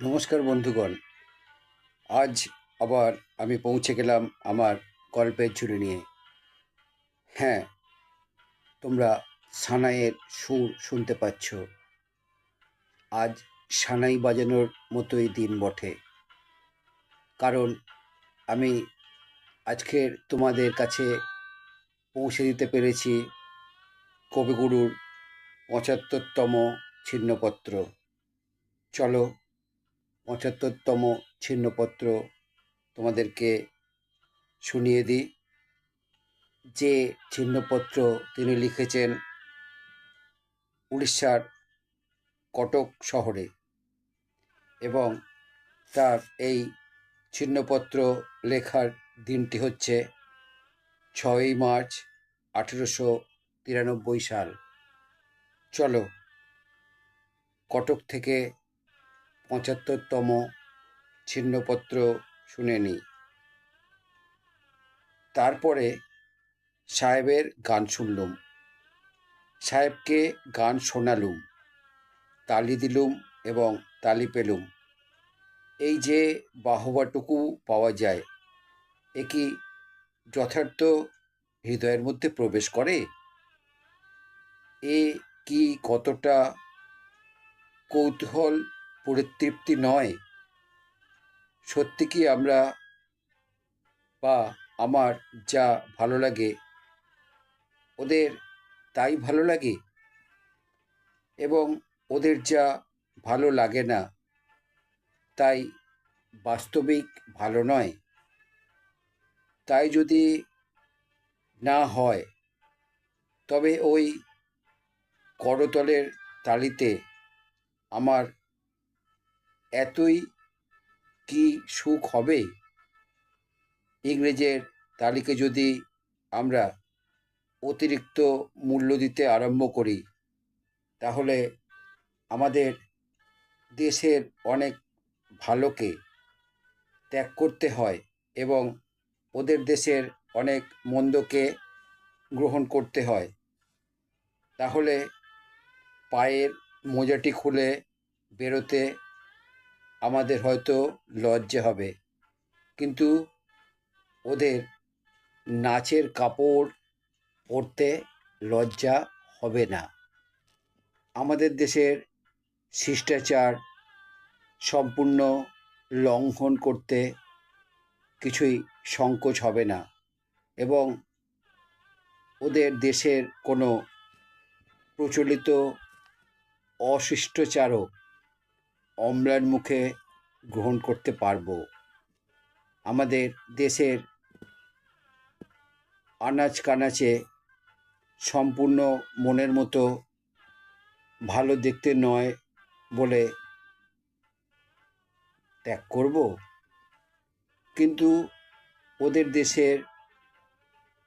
নমস্কার বন্ধুগণ। আজ আবার আমি পৌঁছে গেলাম আমার গল্পের ঝুড়ি নিয়ে। হ্যাঁ তোমরা সানাইয়ের সুর শুনতে পাচ্ছ। আজ সানাই বাজানোর মতোই দিন বটে। কারণ আমি আজকের তোমাদের কাছে পৌঁছে দিতে পেরেছি কবিগুরুর পঁচাত্তরতম ছিন্নপত্র। চলো পঁচাত্তরতম ছিন্নপত্র তোমাদেরকে শুনিয়ে দিই। যে ছিন্নপত্র তিনি লিখেছেন উড়িষ্যার কটক শহরে এবং তার এই ছিন্নপত্র লেখার দিনটি হচ্ছে ছয়ই মার্চ আঠেরোশো তিরানব্বই সাল। চলো কটক থেকে পঁচাত্তরতম ছিন্নপত্র শুনে নিই। তারপরে সাহেবের গান শুনলুম। সাহেবকে গান শোনালুম, তালি দিলুম এবং তালি পেলুম। এই যে বাহবাটুকু পাওয়া যায়, এ কি যথার্থ হৃদয়ের মধ্যে প্রবেশ করে? এ কি কতটা কৌতূহল পরিতৃপ্তি নয়। সত্যি কি আমরা বা আমার যা ভালো লাগে, ওদের তাই ভালো লাগে? এবং ওদের যা ভালো লাগে না, তাই বাস্তবিক ভালো নয়। তাই যদি না হয়, তবে ওই করতলের তালিতে আমার এতই কি সুখ হবে? ইংরেজের তালিকে যদি আমরা অতিরিক্ত মূল্য দিতে আরম্ভ করি, তাহলে আমাদের দেশের অনেক ভালোকে ত্যাগ করতে হয় এবং ওদের দেশের অনেক মন্দকে গ্রহণ করতে হয়। তাহলে পায়ের মোজাটি খুলে বেরোতে আমাদের হয়তো লজ্জা হবে। কিন্তু ওদের নাচের কাপড় পরতে লজ্জা হবে না। আমাদের দেশের শিষ্টাচার সম্পূর্ণ লঙ্ঘন করতে কিছুই সংকোচ হবে না এবং ওদের দেশের কোনো প্রচলিত অশিষ্টাচারও অম্লান মুখে গ্রহণ করতে পারব। আমাদের দেশের আনাচ কানাচে সম্পূর্ণ মনের মতো ভালো দেখতে নয় বলে ত্যাগ করব। কিন্তু ওদের দেশের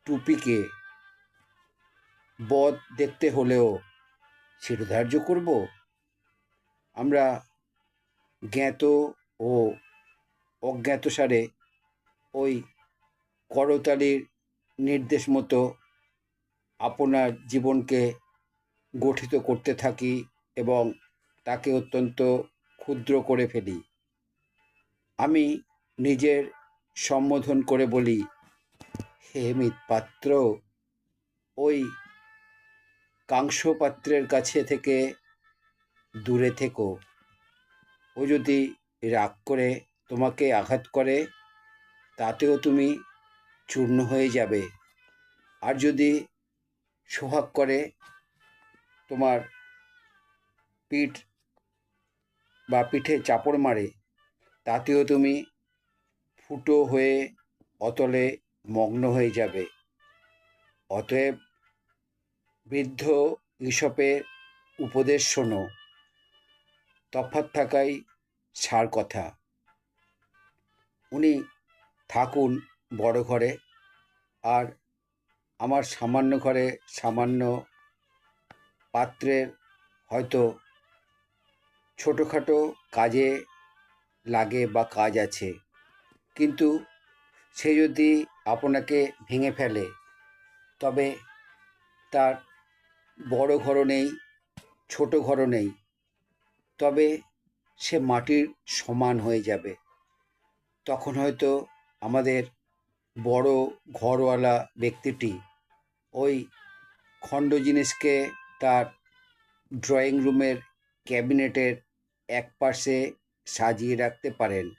টুপিকে বদ দেখতে হলেও শিরোধার্য করব। আমরা জ্ঞাত ও অজ্ঞাতসারে ওই করতালির নির্দেশ মতো আপনার জীবনকে গঠিত করতে থাকি এবং তাকে অত্যন্ত ক্ষুদ্র করে ফেলি। আমি নিজের সম্বোধন করে বলি, হে মিতপাত্র ওই কাংসপাত্রের কাছে থেকে দূরে থেকো। ও যদি রাগ করে তোমাকে আঘাত করে, তাতেও তুমি চূর্ণ হয়ে যাবে। আর যদি সোহাগ করে, তোমার পিঠ বা পিঠে চাপড় মারে, তাতেও তুমি ফুটো হয়ে অতলে মগ্ন হয়ে যাবে। অতএব বৃদ্ধ ঈশপের উপদেশ শোনো। তফাৎ থাকাই সার কথা। উনি থাকুন বড় ঘরে আর আমার সামান্য ঘরে সামান্য পাত্রের হয়তো ছোটোখাটো কাজে লাগে বা কাজ আছে। কিন্তু সে যদি আপনাকে ভেঙে ফেলে, তবে তার বড় ঘরও নেই, ছোট ঘরও নেই। তবে সে মাটির সমান হয়ে যাবে। তখন হয়তো আমাদের বড় ঘরওয়ালা ব্যক্তিটি ওই খণ্ড জিনিসকে তার ড্রয়িং রুমের ক্যাবিনেটের এক পাশে সাজিয়ে রাখতে পারেন।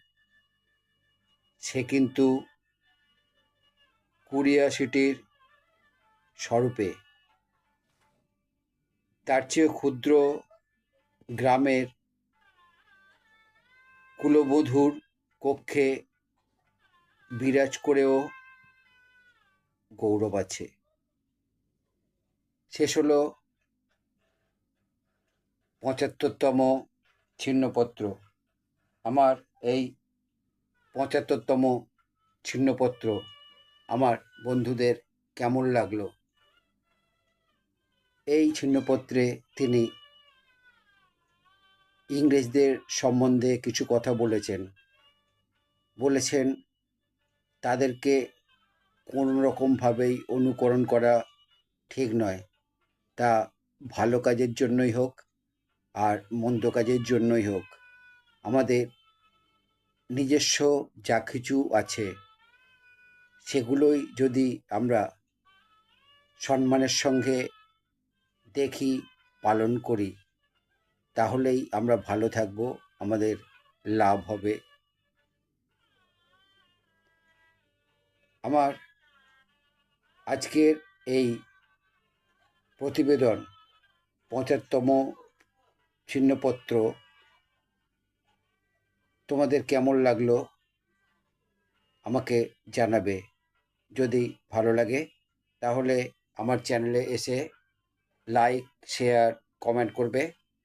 সে কিন্তু কুরিয়াসিটির স্বরূপে। তার চেয়ে ক্ষুদ্র গ্রামের কুলবধূর কক্ষে বিরাজ করেও গৌরব আছে। শেষ হলো পঁচাত্তরতম ছিন্নপত্র। আমার এই পঁচাত্তরতম ছিন্নপত্র আমার বন্ধুদের কেমন লাগল? এই ছিন্নপত্রে তিনি ইংরেজদের সম্বন্ধে কিছু কথা বলেছেন। বলেছেন, তাদেরকে কোনো রকমভাবেই অনুকরণ করা ঠিক নয়। তা ভালো কাজের জন্যই হোক আর মন্দ কাজের জন্যই হোক, আমাদের নিজস্ব যা কিছু আছে, সেগুলোই যদি আমরা সম্মানের সঙ্গে দেখি, পালন করি। তাহলেই আমরা ভালো থাকব, আমাদের লাভ হবে। আমার আজকের এই প্রতিবেদন পঁচাত্তম ছিন্নপত্র তোমাদের কেমন লাগল আমাকে জানাবে। যদি ভালো লাগে, তাহলে আমার চ্যানেলে এসে লাইক, শেয়ার, কমেন্ট করবে।